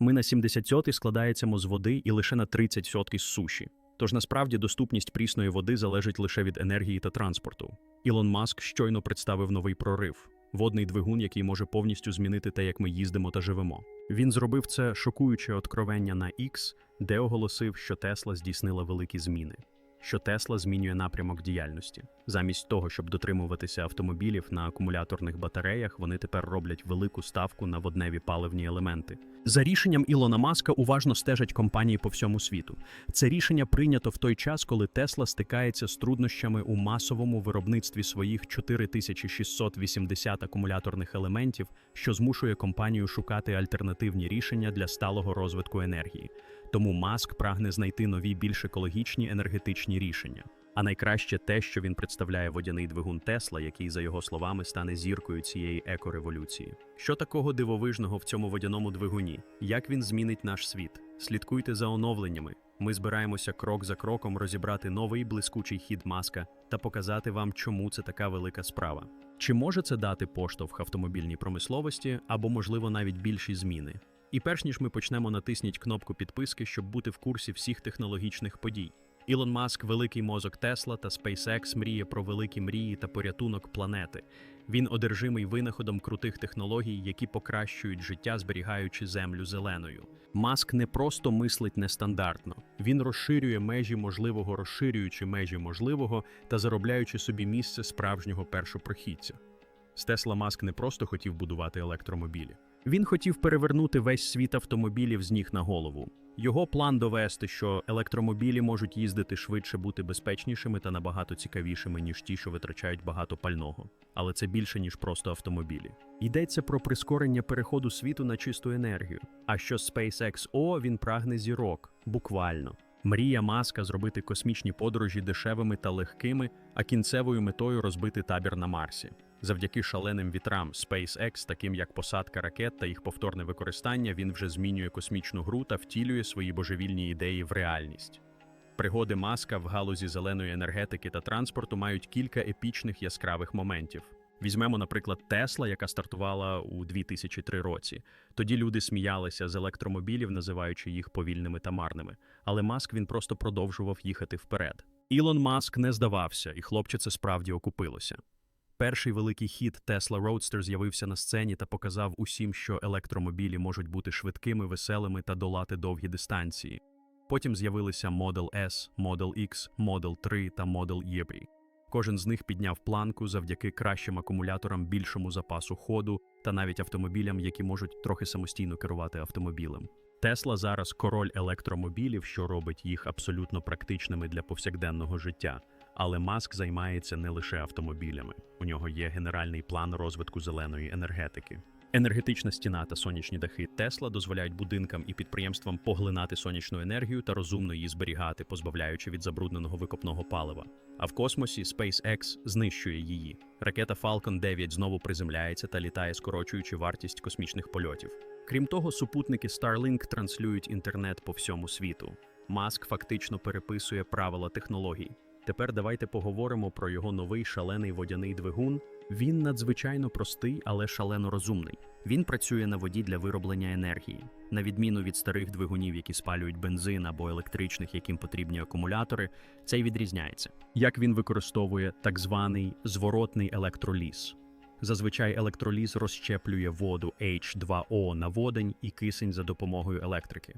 Ми на 70 складаємося з води і лише на 30 з суші. Тож насправді доступність прісної води залежить лише від енергії та транспорту. Ілон Маск щойно представив новий прорив водний двигун, який може повністю змінити те, як ми їздимо та живемо. Він зробив це шокуюче откровення на X, де оголосив, що Тесла здійснила великі зміни. Що Тесла змінює напрямок діяльності. Замість того, щоб дотримуватися автомобілів на акумуляторних батареях, вони тепер роблять велику ставку на водневі паливні елементи. За рішенням Ілона Маска уважно стежать компанії по всьому світу. Це рішення прийнято в той час, коли Тесла стикається з труднощами у масовому виробництві своїх 4680 акумуляторних елементів, що змушує компанію шукати альтернативні рішення для сталого розвитку енергії. Тому Маск прагне знайти нові більш екологічні енергетичні рішення. А найкраще те, що він представляє водяний двигун Тесла, який, за його словами, стане зіркою цієї екореволюції. Що такого дивовижного в цьому водяному двигуні? Як він змінить наш світ? Слідкуйте за оновленнями. Ми збираємося крок за кроком розібрати новий блискучий хід маска та показати вам, чому це така велика справа. Чи може це дати поштовх автомобільній промисловості або, можливо, навіть більші зміни? І перш ніж ми почнемо, натисніть кнопку підписки, щоб бути в курсі всіх технологічних подій. Ілон Маск, великий мозок Тесла та SpaceX мріє про великі мрії та порятунок планети. Він одержимий винаходом крутих технологій, які покращують життя, зберігаючи землю зеленою. Маск не просто мислить нестандартно, він розширює межі можливого, розширюючи межі можливого та заробляючи собі місце справжнього першопрохідця. З Тесла Маск не просто хотів будувати електромобілі. Він хотів перевернути весь світ автомобілів з ніг на голову. Його план довести, що електромобілі можуть їздити швидше, бути безпечнішими та набагато цікавішими, ніж ті, що витрачають багато пального. Але це більше, ніж просто автомобілі. Йдеться про прискорення переходу світу на чисту енергію. А що SpaceX O, він прагне зірок, буквально. Мрія маска зробити космічні подорожі дешевими та легкими, а кінцевою метою розбити табір на Марсі. Завдяки шаленим вітрам SpaceX, таким як посадка ракет та їх повторне використання, він вже змінює космічну гру та втілює свої божевільні ідеї в реальність. Пригоди маска в галузі зеленої енергетики та транспорту мають кілька епічних яскравих моментів. Візьмемо, наприклад, Тесла, яка стартувала у 2003 році. Тоді люди сміялися з електромобілів, називаючи їх повільними та марними. Але Маск він просто продовжував їхати вперед. Ілон Маск не здавався, і хлопче це справді окупилося. Перший великий хід Tesla Roadster з'явився на сцені та показав усім, що електромобілі можуть бути швидкими, веселими та долати довгі дистанції. Потім з'явилися Model S, Model X, Model 3 та Model E. Кожен з них підняв планку завдяки кращим акумуляторам, більшому запасу ходу та навіть автомобілям, які можуть трохи самостійно керувати автомобілем. Тесла зараз король електромобілів, що робить їх абсолютно практичними для повсякденного життя. Але Маск займається не лише автомобілями. У нього є генеральний план розвитку зеленої енергетики. Енергетична стіна та сонячні дахи Тесла дозволяють будинкам і підприємствам поглинати сонячну енергію та розумно її зберігати, позбавляючи від забрудненого викопного палива. А в космосі SpaceX знищує її. Ракета Falcon 9 знову приземляється та літає, скорочуючи вартість космічних польотів. Крім того, супутники Starlink транслюють інтернет по всьому світу. Маск фактично переписує правила технологій. Тепер давайте поговоримо про його новий шалений водяний двигун. Він надзвичайно простий, але шалено розумний. Він працює на воді для вироблення енергії, на відміну від старих двигунів, які спалюють бензин або електричних, яким потрібні акумулятори. Цей відрізняється. Як він використовує так званий зворотний електроліз. Зазвичай електроліз розщеплює воду H2O на водень і кисень за допомогою електрики.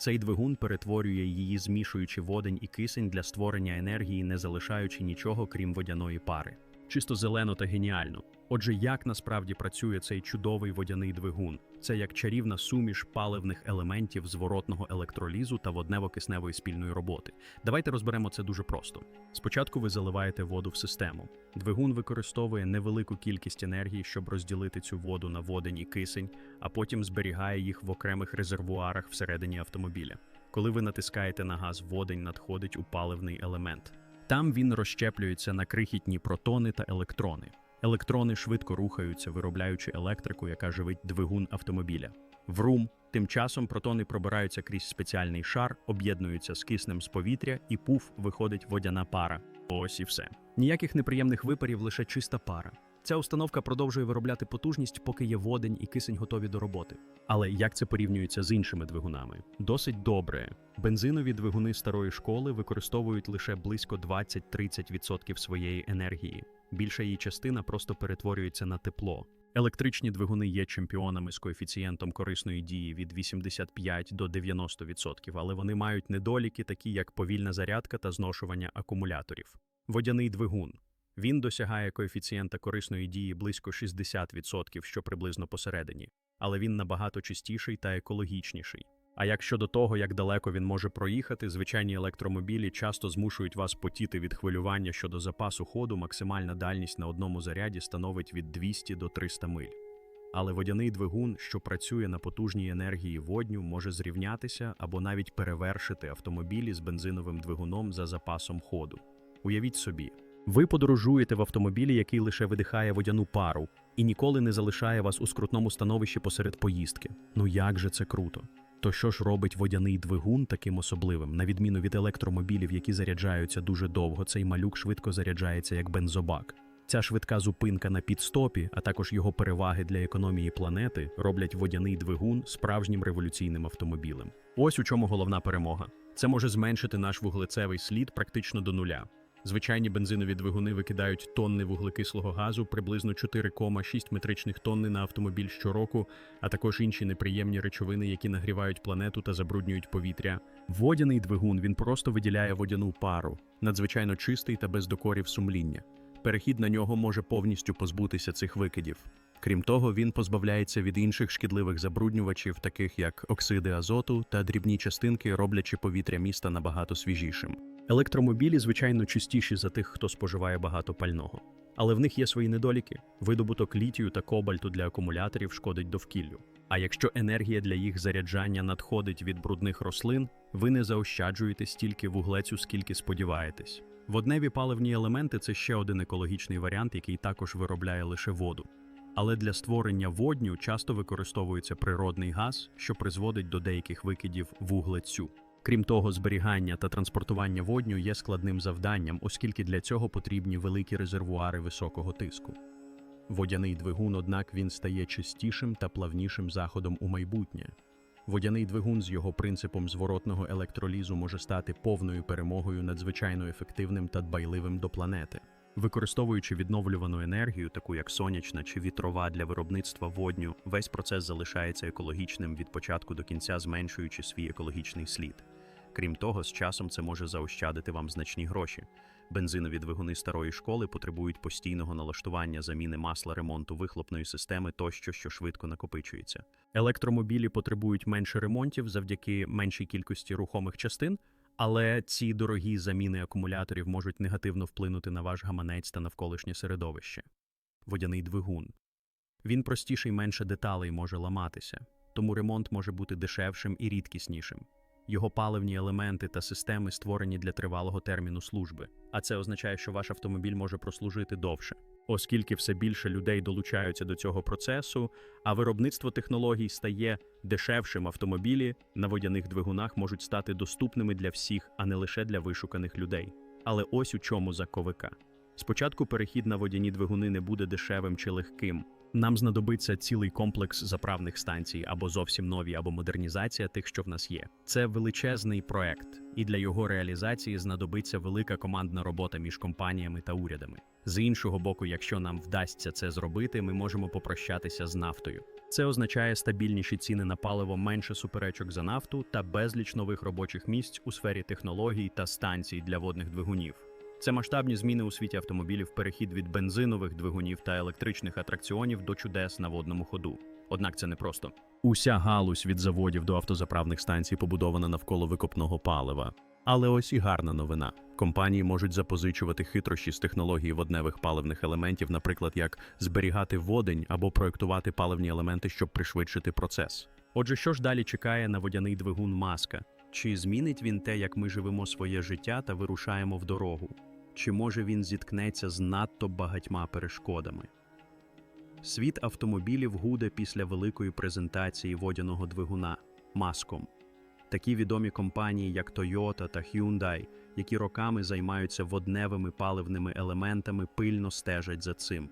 Цей двигун перетворює її, змішуючи водень і кисень для створення енергії, не залишаючи нічого крім водяної пари. Чисто зелено та геніально. Отже, як насправді працює цей чудовий водяний двигун? Це як чарівна суміш паливних елементів зворотного електролізу та воднево-кисневої спільної роботи. Давайте розберемо це дуже просто. Спочатку ви заливаєте воду в систему. Двигун використовує невелику кількість енергії, щоб розділити цю воду на водень і кисень, а потім зберігає їх в окремих резервуарах всередині автомобіля. Коли ви натискаєте на газ, водень надходить у паливний елемент. Там він розщеплюється на крихітні протони та електрони. Електрони швидко рухаються, виробляючи електрику, яка живить двигун автомобіля. Врум, тим часом протони пробираються крізь спеціальний шар, об'єднуються з киснем з повітря, і пуф виходить водяна пара. Ось і все. Ніяких неприємних випарів, лише чиста пара. Ця установка продовжує виробляти потужність, поки є водень і кисень готові до роботи. Але як це порівнюється з іншими двигунами? Досить добре. Бензинові двигуни старої школи використовують лише близько 20-30% своєї енергії. Більша її частина просто перетворюється на тепло. Електричні двигуни є чемпіонами з коефіцієнтом корисної дії від 85 до 90%, але вони мають недоліки, такі як повільна зарядка та зношування акумуляторів. Водяний двигун. Він досягає коефіцієнта корисної дії близько 60%, що приблизно посередині, але він набагато чистіший та екологічніший. А як щодо того, як далеко він може проїхати, звичайні електромобілі часто змушують вас потіти від хвилювання щодо запасу ходу, максимальна дальність на одному заряді становить від 200 до 300 миль. Але водяний двигун, що працює на потужній енергії водню, може зрівнятися або навіть перевершити автомобілі з бензиновим двигуном за запасом ходу. Уявіть собі, ви подорожуєте в автомобілі, який лише видихає водяну пару, і ніколи не залишає вас у скрутному становищі посеред поїздки. Ну як же це круто! То що ж робить водяний двигун таким особливим, на відміну від електромобілів, які заряджаються дуже довго, цей малюк швидко заряджається як бензобак. Ця швидка зупинка на підстопі, а також його переваги для економії планети, роблять водяний двигун справжнім революційним автомобілем. Ось у чому головна перемога. Це може зменшити наш вуглецевий слід практично до нуля. Звичайні бензинові двигуни викидають тонни вуглекислого газу, приблизно 4,6 метричних тонни на автомобіль щороку, а також інші неприємні речовини, які нагрівають планету та забруднюють повітря. Водяний двигун він просто виділяє водяну пару, надзвичайно чистий та без докорів сумління. Перехід на нього може повністю позбутися цих викидів. Крім того, він позбавляється від інших шкідливих забруднювачів, таких як оксиди азоту та дрібні частинки, роблячи повітря міста набагато свіжішим. Електромобілі, звичайно, чистіші за тих, хто споживає багато пального. Але в них є свої недоліки. Видобуток літію та кобальту для акумуляторів шкодить довкіллю. А якщо енергія для їх заряджання надходить від брудних рослин, ви не заощаджуєте стільки вуглецю, скільки сподіваєтесь. Водневі паливні елементи це ще один екологічний варіант, який також виробляє лише воду. Але для створення водню часто використовується природний газ, що призводить до деяких викидів вуглецю. Крім того, зберігання та транспортування водню є складним завданням, оскільки для цього потрібні великі резервуари високого тиску. Водяний двигун, однак, він стає чистішим та плавнішим заходом у майбутнє. Водяний двигун з його принципом зворотного електролізу може стати повною перемогою надзвичайно ефективним та дбайливим до планети. Використовуючи відновлювану енергію, таку як сонячна чи вітрова для виробництва водню, весь процес залишається екологічним від початку до кінця, зменшуючи свій екологічний слід. Крім того, з часом це може заощадити вам значні гроші. Бензинові двигуни старої школи потребують постійного налаштування заміни масла, ремонту вихлопної системи тощо, що швидко накопичується. Електромобілі потребують менше ремонтів завдяки меншій кількості рухомих частин. Але ці дорогі заміни акумуляторів можуть негативно вплинути на ваш гаманець та навколишнє середовище. Водяний двигун. Він простіший менше деталей може ламатися, тому ремонт може бути дешевшим і рідкіснішим. Його паливні елементи та системи створені для тривалого терміну служби, а це означає, що ваш автомобіль може прослужити довше. Оскільки все більше людей долучаються до цього процесу, а виробництво технологій стає дешевшим, автомобілі на водяних двигунах можуть стати доступними для всіх, а не лише для вишуканих людей. Але ось у чому заковика. Спочатку перехід на водяні двигуни не буде дешевим чи легким. Нам знадобиться цілий комплекс заправних станцій або зовсім нові, або модернізація тих, що в нас є. Це величезний проект, і для його реалізації знадобиться велика командна робота між компаніями та урядами. З іншого боку, якщо нам вдасться це зробити, ми можемо попрощатися з нафтою. Це означає стабільніші ціни на паливо, менше суперечок за нафту та безліч нових робочих місць у сфері технологій та станцій для водних двигунів. Це масштабні зміни у світі автомобілів, перехід від бензинових двигунів та електричних атракціонів до чудес на водному ходу. Однак це не просто. Уся галузь від заводів до автозаправних станцій побудована навколо викопного палива. Але ось і гарна новина. Компанії можуть запозичувати хитрощі з технології водневих паливних елементів, наприклад, як зберігати водень або проектувати паливні елементи, щоб пришвидшити процес. Отже, що ж далі чекає на водяний двигун маска? Чи змінить він те, як ми живемо своє життя та вирушаємо в дорогу? Чи може він зіткнеться з надто багатьма перешкодами? Світ автомобілів гуде після великої презентації водяного двигуна маском. Такі відомі компанії, як Toyota та Hyundai, які роками займаються водневими паливними елементами, пильно стежать за цим.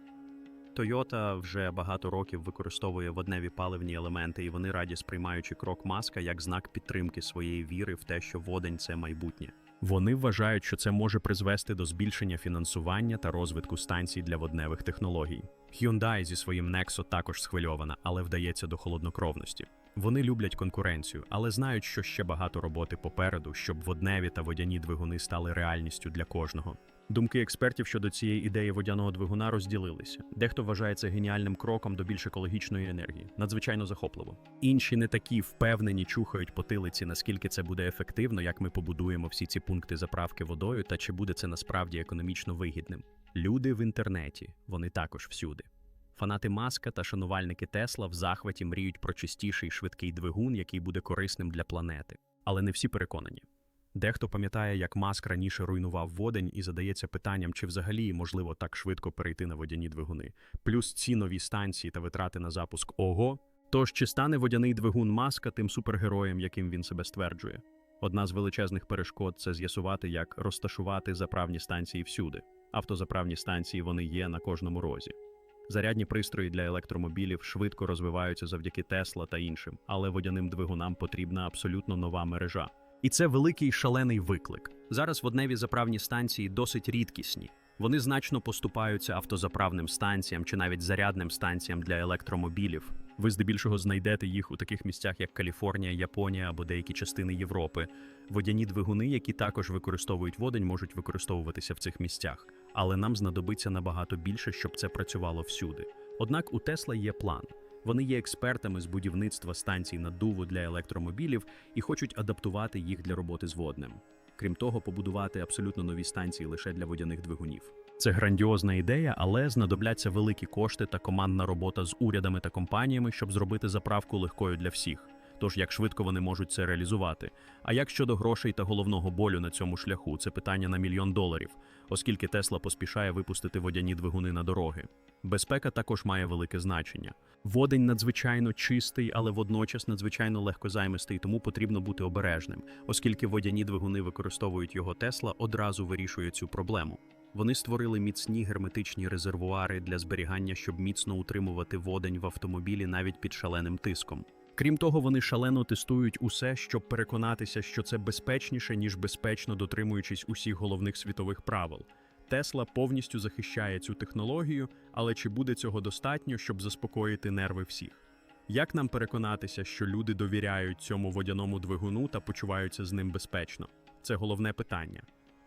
Toyota вже багато років використовує водневі паливні елементи, і вони раді сприймаючи крок маска як знак підтримки своєї віри в те, що водень це майбутнє. Вони вважають, що це може призвести до збільшення фінансування та розвитку станцій для водневих технологій. Hyundai зі своїм Nexo також схвильована, але вдається до холоднокровності. Вони люблять конкуренцію, але знають, що ще багато роботи попереду, щоб водневі та водяні двигуни стали реальністю для кожного. Думки експертів щодо цієї ідеї водяного двигуна розділилися. Дехто вважає це геніальним кроком до більш екологічної енергії, надзвичайно захопливо. Інші не такі впевнені, чухають потилиці, наскільки це буде ефективно, як ми побудуємо всі ці пункти заправки водою, та чи буде це насправді економічно вигідним. Люди в інтернеті, вони також всюди. Фанати Маска та шанувальники Тесла в захваті мріють про чистіший швидкий двигун, який буде корисним для планети. Але не всі переконані. Дехто пам'ятає, як Маск раніше руйнував водень і задається питанням, чи взагалі можливо так швидко перейти на водяні двигуни, плюс ці нові станції та витрати на запуск ОГО. Тож чи стане водяний двигун Маска тим супергероєм, яким він себе стверджує? Одна з величезних перешкод це з'ясувати, як розташувати заправні станції всюди. Автозаправні станції вони є на кожному розі. Зарядні пристрої для електромобілів швидко розвиваються завдяки Тесла та іншим, але водяним двигунам потрібна абсолютно нова мережа. І це великий шалений виклик. Зараз водневі заправні станції досить рідкісні. Вони значно поступаються автозаправним станціям чи навіть зарядним станціям для електромобілів. Ви здебільшого знайдете їх у таких місцях, як Каліфорнія, Японія або деякі частини Європи. Водяні двигуни, які також використовують водень, можуть використовуватися в цих місцях, але нам знадобиться набагато більше, щоб це працювало всюди. Однак у Тесла є план. Вони є експертами з будівництва станцій наддуву для електромобілів і хочуть адаптувати їх для роботи з воднем. Крім того, побудувати абсолютно нові станції лише для водяних двигунів. Це грандіозна ідея, але знадобляться великі кошти та командна робота з урядами та компаніями, щоб зробити заправку легкою для всіх. Тож як швидко вони можуть це реалізувати? А як щодо грошей та головного болю на цьому шляху, це питання на мільйон доларів, оскільки Тесла поспішає випустити водяні двигуни на дороги. Безпека також має велике значення. Водень надзвичайно чистий, але водночас надзвичайно легкозаймистий, тому потрібно бути обережним, оскільки водяні двигуни використовують його Тесла, одразу вирішує цю проблему. Вони створили міцні герметичні резервуари для зберігання, щоб міцно утримувати водень в автомобілі навіть під шаленим тиском. Крім того, вони шалено тестують усе, щоб переконатися, що це безпечніше, ніж безпечно дотримуючись усіх головних світових правил. Тесла повністю захищає цю технологію, але чи буде цього достатньо, щоб заспокоїти нерви всіх? Як нам переконатися, що люди довіряють цьому водяному двигуну та почуваються з ним безпечно? Це головне питання.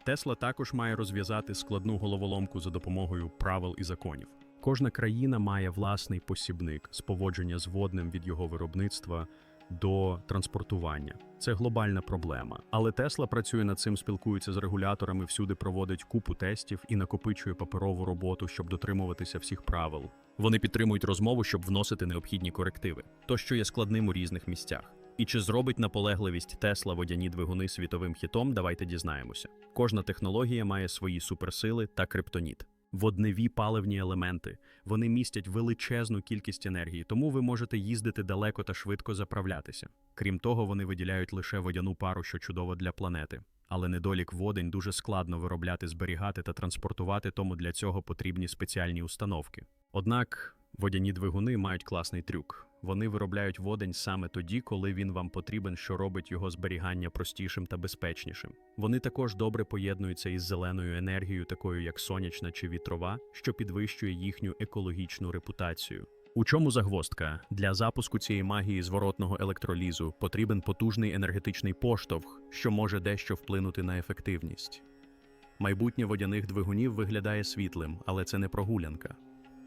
Тесла також має розв'язати складну головоломку за допомогою правил і законів. Кожна країна має власний посібник з поводження з водним від його виробництва до транспортування. Це глобальна проблема. Але Тесла працює над цим, спілкується з регуляторами, всюди проводить купу тестів і накопичує паперову роботу, щоб дотримуватися всіх правил. Вони підтримують розмову, щоб вносити необхідні корективи, то що є складним у різних місцях. І чи зробить наполегливість Тесла водяні двигуни світовим хітом? Давайте дізнаємося. Кожна технологія має свої суперсили та криптоніт. Водневі паливні елементи. Вони містять величезну кількість енергії, тому ви можете їздити далеко та швидко заправлятися. Крім того, вони виділяють лише водяну пару, що чудово для планети. Але недолік водень дуже складно виробляти, зберігати та транспортувати, тому для цього потрібні спеціальні установки. Однак водяні двигуни мають класний трюк. Вони виробляють водень саме тоді, коли він вам потрібен, що робить його зберігання простішим та безпечнішим. Вони також добре поєднуються із зеленою енергією, такою як сонячна чи вітрова, що підвищує їхню екологічну репутацію. У чому загвоздка? Для запуску цієї магії зворотного електролізу потрібен потужний енергетичний поштовх, що може дещо вплинути на ефективність. Майбутнє водяних двигунів виглядає світлим, але це не прогулянка.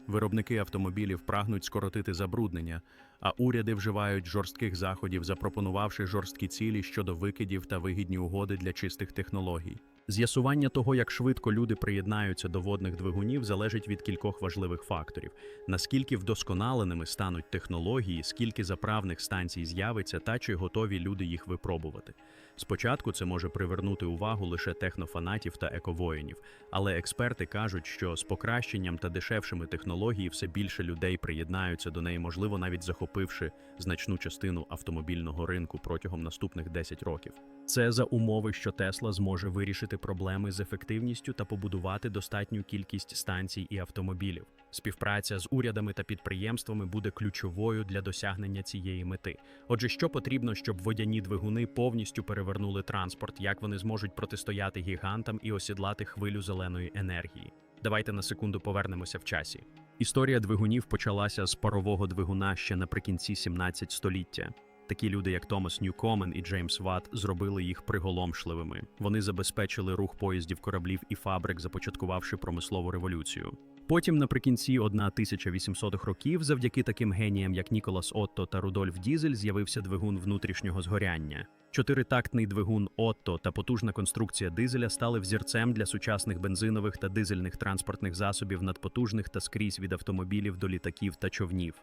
Виробники автомобілів прагнуть скоротити забруднення, а уряди вживають жорстких заходів, запропонувавши жорсткі цілі щодо викидів та вигідні угоди для чистих технологій. З'ясування того, як швидко люди приєднаються до водних двигунів, залежить від кількох важливих факторів: наскільки вдосконаленими стануть технології, скільки заправних станцій з'явиться та чи готові люди їх випробувати. Спочатку це може привернути увагу лише технофанатів та ековоїнів, але експерти кажуть, що з покращенням та дешевшими технології все більше людей приєднаються до неї, можливо, навіть захопивши значну частину автомобільного ринку протягом наступних 10 років. Це за умови, що Тесла зможе вирішити проблеми з ефективністю та побудувати достатню кількість станцій і автомобілів. Співпраця з урядами та підприємствами буде ключовою для досягнення цієї мети. Отже, що потрібно, щоб водяні двигуни повністю перевернули транспорт, як вони зможуть протистояти гігантам і осідлати хвилю зеленої енергії? Давайте на секунду повернемося в часі. Історія двигунів почалася з парового двигуна ще наприкінці 17 століття. Такі люди, як Томас Ньюкомен і Джеймс Ватт, зробили їх приголомшливими. Вони забезпечили рух поїздів, кораблів і фабрик, започаткувавши промислову революцію. Потім, наприкінці 1800-х років, завдяки таким геніям, як Ніколас Отто та Рудольф Дізель, з'явився двигун внутрішнього згоряння. Чотиритактний двигун Отто та потужна конструкція дизеля стали взірцем для сучасних бензинових та дизельних транспортних засобів надпотужних та скрізь від автомобілів до літаків та човнів.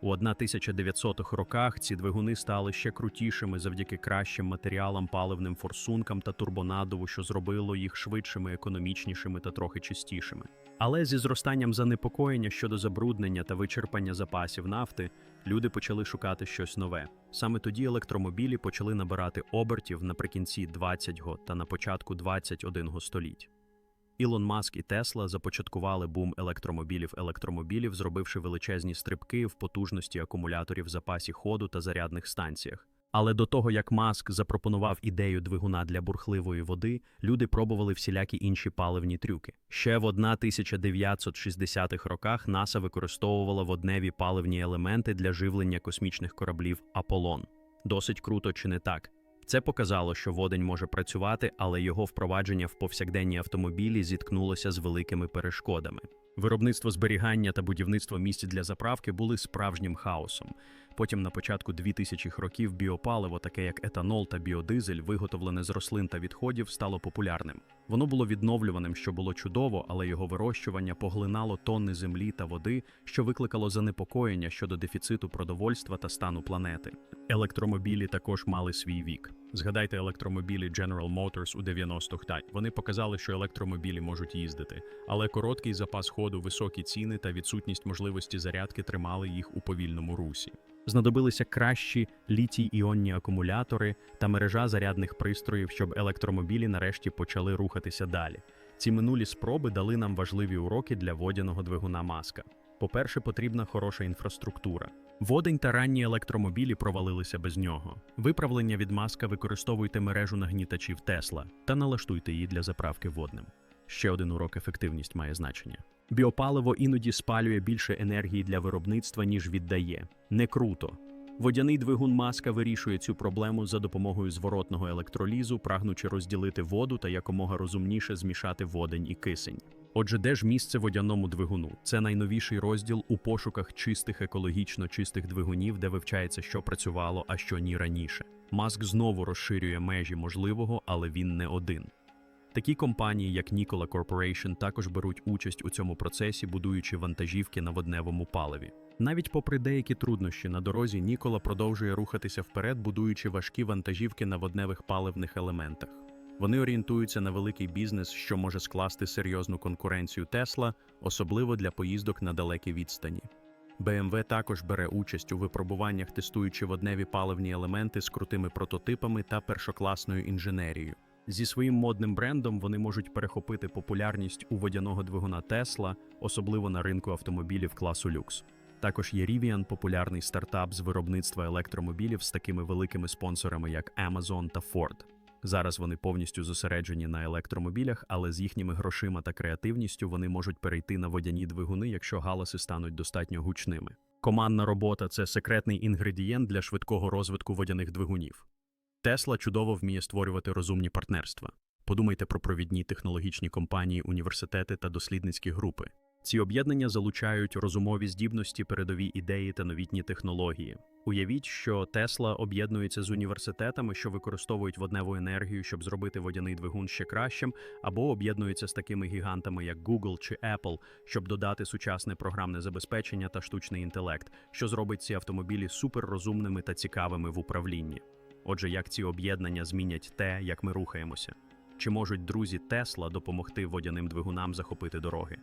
У 1900-х роках ці двигуни стали ще крутішими завдяки кращим матеріалам, паливним форсункам та турбонадову, що зробило їх швидшими, економічнішими та трохи чистішими. Але зі зростанням занепокоєння щодо забруднення та вичерпання запасів нафти, люди почали шукати щось нове. Саме тоді електромобілі почали набирати обертів наприкінці 20-го та на початку 21-го століть. Ілон Маск і Тесла започаткували бум електромобілів електромобілів, зробивши величезні стрибки в потужності акумуляторів запасі ходу та зарядних станціях. Але до того, як Маск запропонував ідею двигуна для бурхливої води, люди пробували всілякі інші паливні трюки. Ще в 1960-х роках НАСА використовувала водневі паливні елементи для живлення космічних кораблів Аполлон. Досить круто, чи не так? Це показало, що водень може працювати, але його впровадження в повсякденні автомобілі зіткнулося з великими перешкодами. Виробництво зберігання та будівництво місць для заправки були справжнім хаосом. Потім на початку 2000-х років біопаливо, таке як етанол та біодизель, виготовлене з рослин та відходів, стало популярним. Воно було відновлюваним, що було чудово, але його вирощування поглинало тонни землі та води, що викликало занепокоєння щодо дефіциту продовольства та стану планети. Електромобілі також мали свій вік. Згадайте електромобілі General Motors у 90-х. Так, вони показали, що електромобілі можуть їздити, але короткий запас ходу, високі ціни та відсутність можливості зарядки тримали їх у повільному русі. Знадобилися кращі літій-іонні акумулятори та мережа зарядних пристроїв, щоб електромобілі нарешті почали рухатися далі. Ці минулі спроби дали нам важливі уроки для водяного двигуна маска. По-перше, потрібна хороша інфраструктура. Водень та ранні електромобілі провалилися без нього. Виправлення від маска використовуйте мережу нагнітачів Тесла та налаштуйте її для заправки водним. Ще один урок ефективність має значення. Біопаливо іноді спалює більше енергії для виробництва, ніж віддає. Не круто. Водяний двигун маска вирішує цю проблему за допомогою зворотного електролізу, прагнучи розділити воду та якомога розумніше змішати водень і кисень. Отже, де ж місце водяному двигуну? Це найновіший розділ у пошуках чистих екологічно чистих двигунів, де вивчається, що працювало, а що ні раніше. Маск знову розширює межі можливого, але він не один. Такі компанії, як Nikola Corporation, також беруть участь у цьому процесі, будуючи вантажівки на водневому паливі. Навіть попри деякі труднощі на дорозі, Нікола продовжує рухатися вперед, будуючи важкі вантажівки на водневих паливних елементах. Вони орієнтуються на великий бізнес, що може скласти серйозну конкуренцію Тесла, особливо для поїздок на далекі відстані. BMW також бере участь у випробуваннях, тестуючи водневі паливні елементи з крутими прототипами та першокласною інженерією. Зі своїм модним брендом вони можуть перехопити популярність у водяного двигуна Tesla, особливо на ринку автомобілів класу люкс. Також є Rivian – популярний стартап з виробництва електромобілів з такими великими спонсорами, як Amazon та Ford. Зараз вони повністю зосереджені на електромобілях, але з їхніми грошима та креативністю вони можуть перейти на водяні двигуни, якщо галаси стануть достатньо гучними. Командна робота це секретний інгредієнт для швидкого розвитку водяних двигунів. Тесла чудово вміє створювати розумні партнерства. Подумайте про провідні технологічні компанії, університети та дослідницькі групи. Ці об'єднання залучають розумові здібності, передові ідеї та новітні технології. Уявіть, що Тесла об'єднується з університетами, що використовують водневу енергію, щоб зробити водяний двигун ще кращим, або об'єднується з такими гігантами, як Google чи Apple, щоб додати сучасне програмне забезпечення та штучний інтелект, що зробить ці автомобілі суперрозумними та цікавими в управлінні. Отже, як ці об'єднання змінять те, як ми рухаємося? Чи можуть друзі Тесла допомогти водяним двигунам захопити дороги?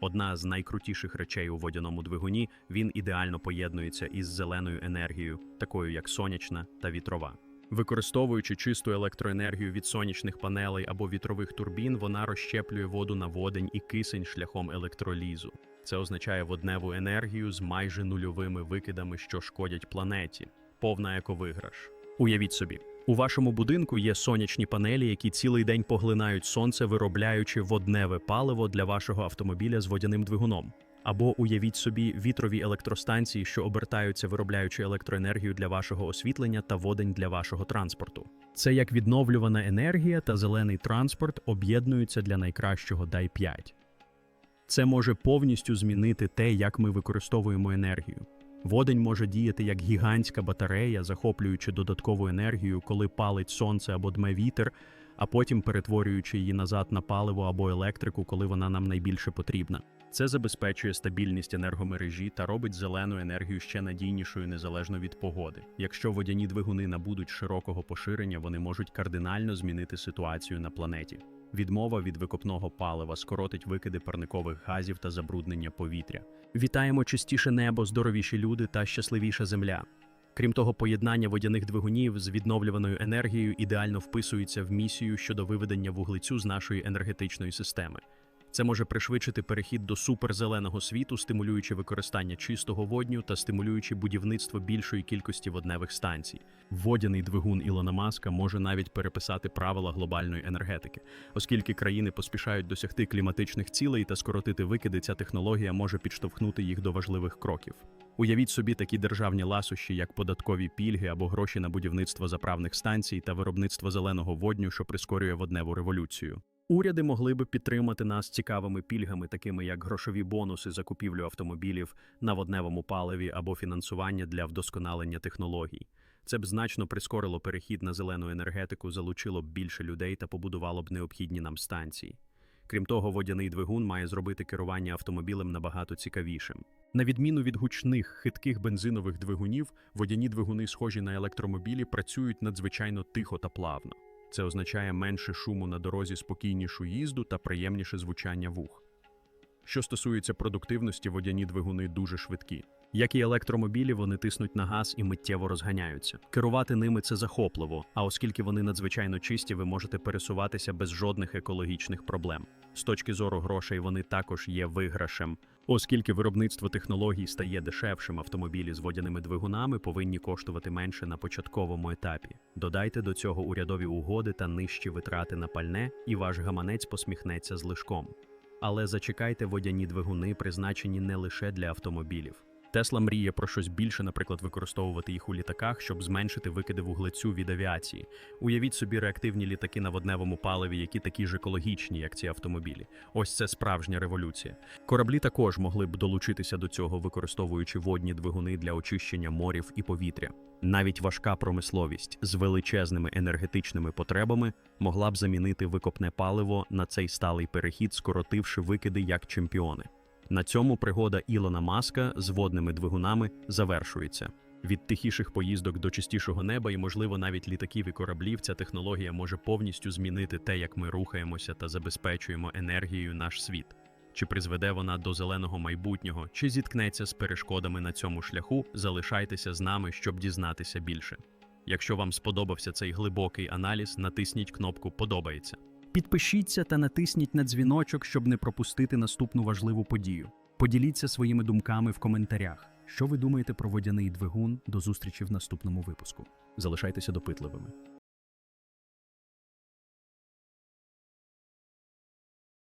Одна з найкрутіших речей у водяному двигуні він ідеально поєднується із зеленою енергією, такою як сонячна та вітрова. Використовуючи чисту електроенергію від сонячних панелей або вітрових турбін, вона розщеплює воду на водень і кисень шляхом електролізу. Це означає водневу енергію з майже нульовими викидами, що шкодять планеті. Повна ековиграш. Уявіть собі, у вашому будинку є сонячні панелі, які цілий день поглинають сонце, виробляючи водневе паливо для вашого автомобіля з водяним двигуном. Або уявіть собі вітрові електростанції, що обертаються, виробляючи електроенергію для вашого освітлення та водень для вашого транспорту. Це як відновлювана енергія та зелений транспорт об'єднуються для найкращого дай 5 Це може повністю змінити те, як ми використовуємо енергію. Водень може діяти як гігантська батарея, захоплюючи додаткову енергію, коли палить сонце або дме вітер, а потім перетворюючи її назад на паливо або електрику, коли вона нам найбільше потрібна. Це забезпечує стабільність енергомережі та робить зелену енергію ще надійнішою незалежно від погоди. Якщо водяні двигуни набудуть широкого поширення, вони можуть кардинально змінити ситуацію на планеті. Відмова від викопного палива скоротить викиди парникових газів та забруднення повітря. Вітаємо чистіше небо, здоровіші люди та щасливіша земля. Крім того, поєднання водяних двигунів з відновлюваною енергією ідеально вписується в місію щодо виведення вуглецю з нашої енергетичної системи. Це може пришвидшити перехід до суперзеленого світу, стимулюючи використання чистого водню та стимулюючи будівництво більшої кількості водневих станцій. Водяний двигун Ілона Маска може навіть переписати правила глобальної енергетики, оскільки країни поспішають досягти кліматичних цілей та скоротити викиди. Ця технологія може підштовхнути їх до важливих кроків. Уявіть собі такі державні ласощі, як податкові пільги або гроші на будівництво заправних станцій та виробництво зеленого водню, що прискорює водневу революцію. Уряди могли би підтримати нас цікавими пільгами, такими як грошові бонуси за купівлю автомобілів на водневому паливі або фінансування для вдосконалення технологій. Це б значно прискорило перехід на зелену енергетику, залучило б більше людей та побудувало б необхідні нам станції. Крім того, водяний двигун має зробити керування автомобілем набагато цікавішим. На відміну від гучних хитких бензинових двигунів, водяні двигуни, схожі на електромобілі, працюють надзвичайно тихо та плавно. Це означає менше шуму на дорозі, спокійнішу їзду та приємніше звучання вух. Що стосується продуктивності, водяні двигуни дуже швидкі. Як і електромобілі, вони тиснуть на газ і миттєво розганяються. Керувати ними це захопливо, а оскільки вони надзвичайно чисті, ви можете пересуватися без жодних екологічних проблем. З точки зору грошей вони також є виграшем. Оскільки виробництво технологій стає дешевшим, автомобілі з водяними двигунами повинні коштувати менше на початковому етапі. Додайте до цього урядові угоди та нижчі витрати на пальне, і ваш гаманець посміхнеться з лишком. Але зачекайте водяні двигуни, призначені не лише для автомобілів. Тесла мріє про щось більше, наприклад, використовувати їх у літаках, щоб зменшити викиди вуглецю від авіації. Уявіть собі реактивні літаки на водневому паливі, які такі ж екологічні, як ці автомобілі. Ось це справжня революція. Кораблі також могли б долучитися до цього, використовуючи водні двигуни для очищення морів і повітря. Навіть важка промисловість з величезними енергетичними потребами могла б замінити викопне паливо на цей сталий перехід, скоротивши викиди як чемпіони. На цьому пригода Ілона Маска з водними двигунами завершується. Від тихіших поїздок до чистішого неба і, можливо, навіть літаків і кораблів ця технологія може повністю змінити те, як ми рухаємося та забезпечуємо енергією наш світ. Чи призведе вона до зеленого майбутнього, чи зіткнеться з перешкодами на цьому шляху, залишайтеся з нами, щоб дізнатися більше. Якщо вам сподобався цей глибокий аналіз, натисніть кнопку Подобається. Підпишіться та натисніть на дзвіночок, щоб не пропустити наступну важливу подію. Поділіться своїми думками в коментарях. Що ви думаєте про водяний двигун? До зустрічі в наступному випуску. Залишайтеся допитливими.